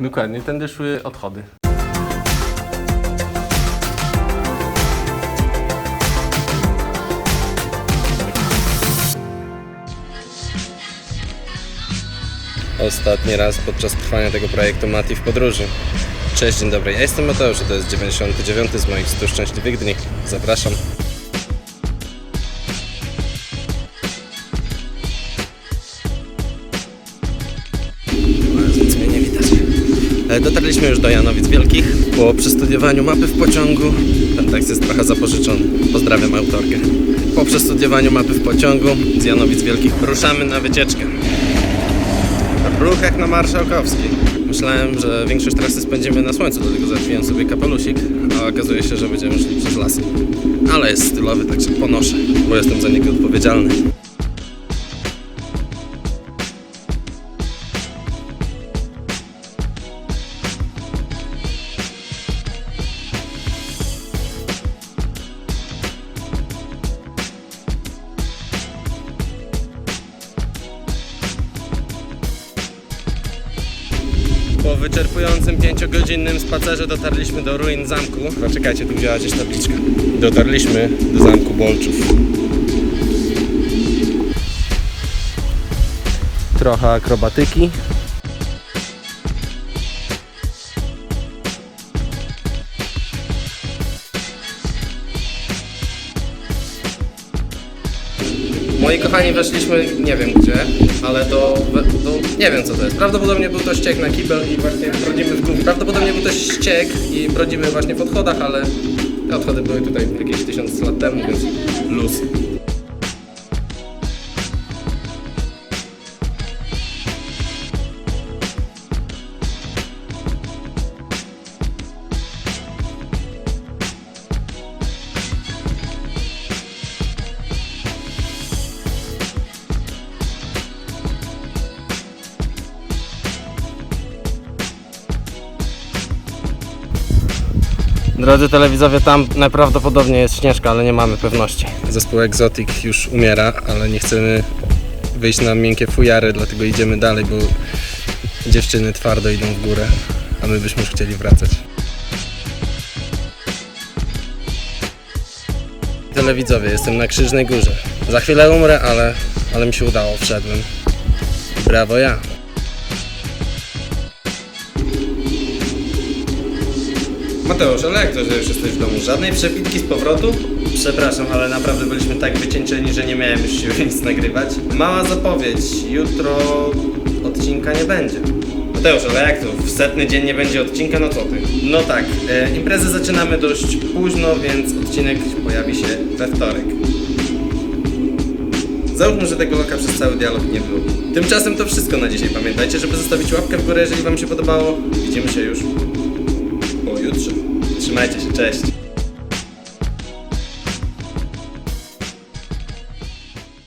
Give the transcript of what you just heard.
Dokładnie, tędy szły odchody. Ostatni raz podczas trwania tego projektu Mati w podróży. Cześć, dzień dobry. Ja jestem Mateusz, to jest 99 z moich 100 szczęśliwych dni. Zapraszam. Dotarliśmy już do Janowic Wielkich. Po przestudiowaniu mapy w pociągu, ten tekst jest trochę zapożyczony. Pozdrawiam autorkę. Po przestudiowaniu mapy w pociągu z Janowic Wielkich ruszamy na wycieczkę. Ruch jak na Marszałkowskiej. Myślałem, że większość trasy spędzimy na słońcu, dlatego załatwiłem sobie kapelusik, a okazuje się, że będziemy szli przez lasy. Ale jest stylowy, także ponoszę, bo jestem za niego odpowiedzialny. Wyczerpującym pięciogodzinnym spacerze dotarliśmy do ruin zamku. Poczekajcie, tu wzięła gdzieś tabliczka. Dotarliśmy do zamku Bolczów. Trochę akrobatyki. Moi kochani, weszliśmy nie wiem gdzie, ale do, do. Nie wiem co to jest. Prawdopodobnie był to ściek na kibel i właśnie brodzimy w górę. Prawdopodobnie był to ściek i brodzimy właśnie w odchodach, ale te odchody były tutaj jakieś tysiąc lat temu, więc luz. Drodzy telewidzowie, tam najprawdopodobniej jest Śnieżka, ale nie mamy pewności. Zespół Exotic już umiera, ale nie chcemy wyjść na miękkie fujary, dlatego idziemy dalej, bo dziewczyny twardo idą w górę, a my byśmy już chcieli wracać. Telewidzowie, jestem na Krzyżnej Górze. Za chwilę umrę, ale, ale mi się udało, wszedłem. Brawo ja. Mateusz, ale jak to, że już jesteś w domu? Żadnej przepitki z powrotu? Przepraszam, ale naprawdę byliśmy tak wycieńczeni, że nie miałem już siły nic nagrywać. Mała zapowiedź, jutro odcinka nie będzie. Mateusz, ale jak to? W setny dzień nie będzie odcinka? No co ty? No tak, e, imprezę zaczynamy dość późno, więc odcinek pojawi się we wtorek. Załóżmy, że tego loka przez cały dialog nie było. Tymczasem to wszystko na dzisiaj. Pamiętajcie, żeby zostawić łapkę w górę, jeżeli Wam się podobało. Widzimy się już pojutrze. Trzymajcie się.